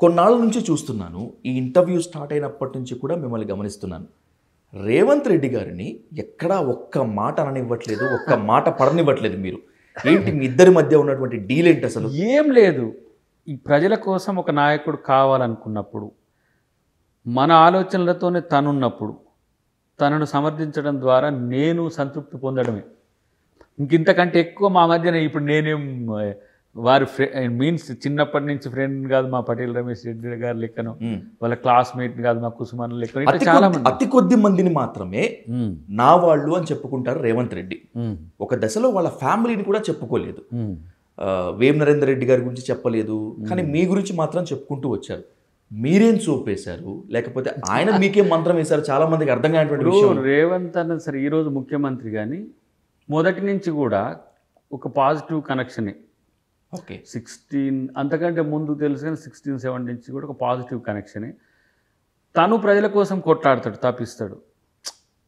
కొన్నాళ్ళ నుంచి చూస్తున్నాను. ఈ ఇంటర్వ్యూ స్టార్ట్ అయినప్పటి నుంచి కూడా మిమ్మల్ని గమనిస్తున్నాను. రేవంత్ రెడ్డి గారిని ఎక్కడా ఒక్క మాట అననివ్వట్లేదు ఒక్క మాట పడనివ్వట్లేదు మీరు. ఏంటి మీ ఇద్దరి మధ్య ఉన్నటువంటి డీల్ ఏంటి అసలు? ఏం లేదు. ఈ ప్రజల కోసం ఒక నాయకుడు కావాలనుకున్నప్పుడు మన ఆలోచనలతోనే తనున్నప్పుడు తనను సమర్థించడం ద్వారా నేను సంతృప్తి పొందడమే. ఇంకింతకంటే ఎక్కువ మా మధ్యన ఇప్పుడు నేనేం వారి మీన్స్ చిన్నప్పటి నుంచి ఫ్రెండ్ కాదు మా పటేల్ రమేష్ రెడ్డి గారు లెక్కను. వాళ్ళ క్లాస్మేట్ కాదు మా కుసుమన్ లెక్కను. చాలా మంది అతి కొద్ది మందిని మాత్రమే నా వాళ్ళు అని చెప్పుకుంటారు రేవంత్ రెడ్డి. ఒక దశలో వాళ్ళ ఫ్యామిలీని కూడా చెప్పుకోలేదు. వేం నరేందర్ రెడ్డి గారి గురించి చెప్పలేదు. కానీ మీ గురించి మాత్రం చెప్పుకుంటూ వచ్చారు. మీరేం చూపేశారు? లేకపోతే ఆయన మీకేం మంత్రం వేశారు. చాలా మందికి అర్థం కానటువంటి రేవంత్ అన్న సరే ఈరోజు ముఖ్యమంత్రి కానీ మొదటి నుంచి కూడా ఒక పాజిటివ్ కనెక్షనే ఓకే. సిక్స్టీన్ అంతకంటే ముందు తెలుసు కానీ సిక్స్టీన్ సెవెన్ నుంచి కూడా ఒక పాజిటివ్ కనెక్షనే తను ప్రజల కోసం కొట్లాడతాడు తప్పిస్తాడు.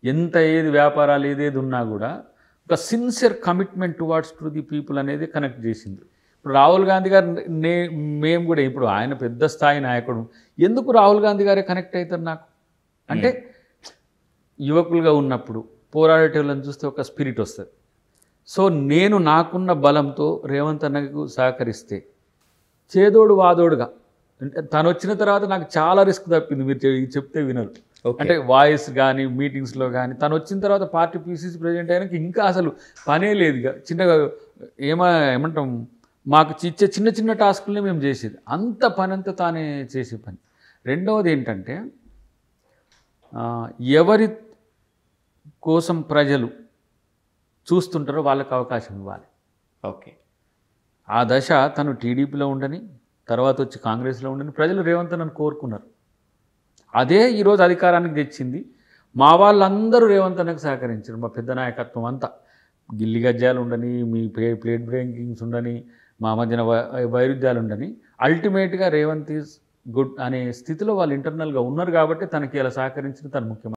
ఎంత ఏది వ్యాపారాలు ఏదేది ఉన్నా కూడా ఒక sincere commitment towards to the people అనేది కనెక్ట్ చేసింది. ఇప్పుడు రాహుల్ గాంధీ గారు నే మేము కూడా ఇప్పుడు ఆయన పెద్ద స్థాయి నాయకుడు. ఎందుకు రాహుల్ గాంధీ గారే కనెక్ట్ అవుతారు నాకు? అంటే యువకులుగా ఉన్నప్పుడు పోరాడేటోళ్ళని చూస్తే ఒక స్పిరిట్ వస్తుంది. సో నేను నాకున్న బలంతో రేవంత్ అన్నకు సహకరిస్తే చేదోడు వాదోడుగా. అంటే తను వచ్చిన తర్వాత నాకు చాలా రిస్క్ తప్పింది మీరు చెప్తే వినరు. ఓకే. అంటే వాయిస్ కానీ మీటింగ్స్లో కానీ తను వచ్చిన తర్వాత పార్టీ పీసీసీ ప్రెసిడెంట్ అయినాక ఇంకా అసలు పనే లేదు ఇక. చిన్నగా ఏమ ఏమంటాం మాకు ఇచ్చే చిన్న చిన్న టాస్కులనే మేము చేసేది. అంత పని అంతా తానే చేసే పని. రెండవది ఏంటంటే ఎవరి కోసం ప్రజలు చూస్తుంటారో వాళ్ళకి అవకాశం ఇవ్వాలి. ఓకే. ఆ దశ తను టీడీపీలో ఉండని తర్వాత వచ్చి కాంగ్రెస్లో ఉండని ప్రజలు రేవంత్ నన్ను కోరుకున్నారు. అదే ఈరోజు అధికారానికి తెచ్చింది. మా వాళ్ళందరూ రేవంత్ అన్నకు సహకరించారు. మా పెద్ద నాయకత్వం అంతా. గిల్లి గజ్జాలు ఉండని మీ ప్లే ప్లేట్ బ్రేకింగ్స్ ఉండని మా మధ్యన వైరుధ్యాలు ఉండని అల్టిమేట్గా రేవంత్ ఈజ్ గుడ్ అనే స్థితిలో వాళ్ళు ఇంటర్నల్గా ఉన్నారు కాబట్టి తనకి ఇలా సహకరించిన తను ముఖ్యమంత్రి.